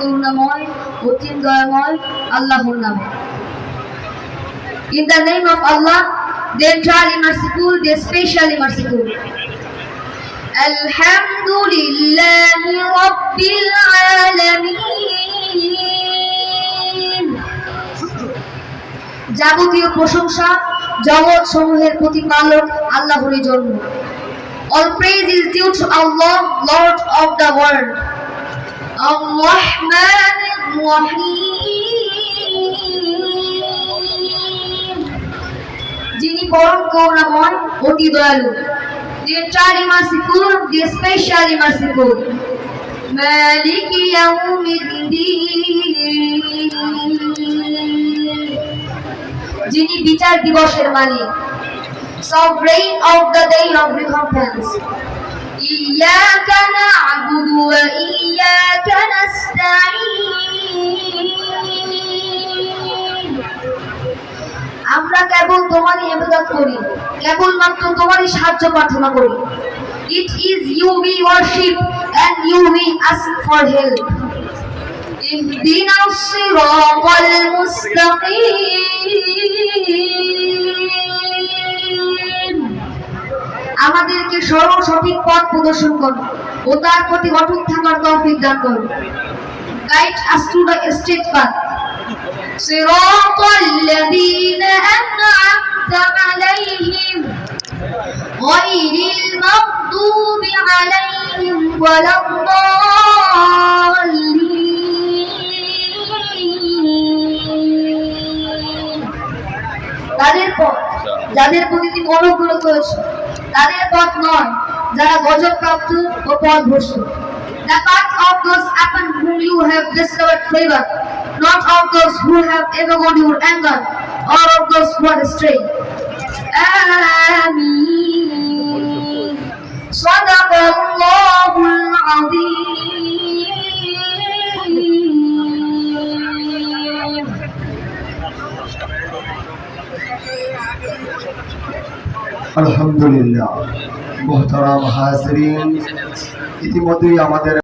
করুণাময় অতীন দয়াময় আল্লাহর নামে In the name of Allah, the entirely merciful, the specially merciful. Alhamdulillahi Rabbil Alameen. যাবতীয় প্রশংসা জগৎ সমূহের প্রতিপালক আল্লাহরই জন্য All praise is due to Allah, Lord of the world. Ar-Rahman Ar-Rahim. যিনি পরম করুণাময় অতি দয়ালু The entirely merciful, the especially merciful. مالك يوم الدين যিনি বিচার দিবসের মালিক sovereign of the day of recompense إياك نعبد وإياك نستعين আমরা কেবল তোমারই ইবাদত করি কেবলমাত্র তোমারই সাহায্য প্রার্থনা করি it is you we worship and you we ask for help اهدنا الصراط المستقيم আমাদেরকে সরল সঠিক পথ প্রদর্শন করো ও তার প্রতি অটুট থাকার তৌফিক দান করো guide us to the straight path صراط الذين أنعمت عليهم غير المغضوب عليهم ولا الضالين তাদের পথ যাদের প্রতি তুমি অনুগ্রহ করেছো তাদের পথ নয় যারা গজব প্রাপ্ত ও পথ ভ্রষ্ট The path of those upon whom you have bestowed favor, not of those who have ever your anger, or of those who are astray. آمين صدق الله العظيم আলহামদুলিল্লাহ মোহতারাম হাজরিন। ইতিমধ্যেই আমাদের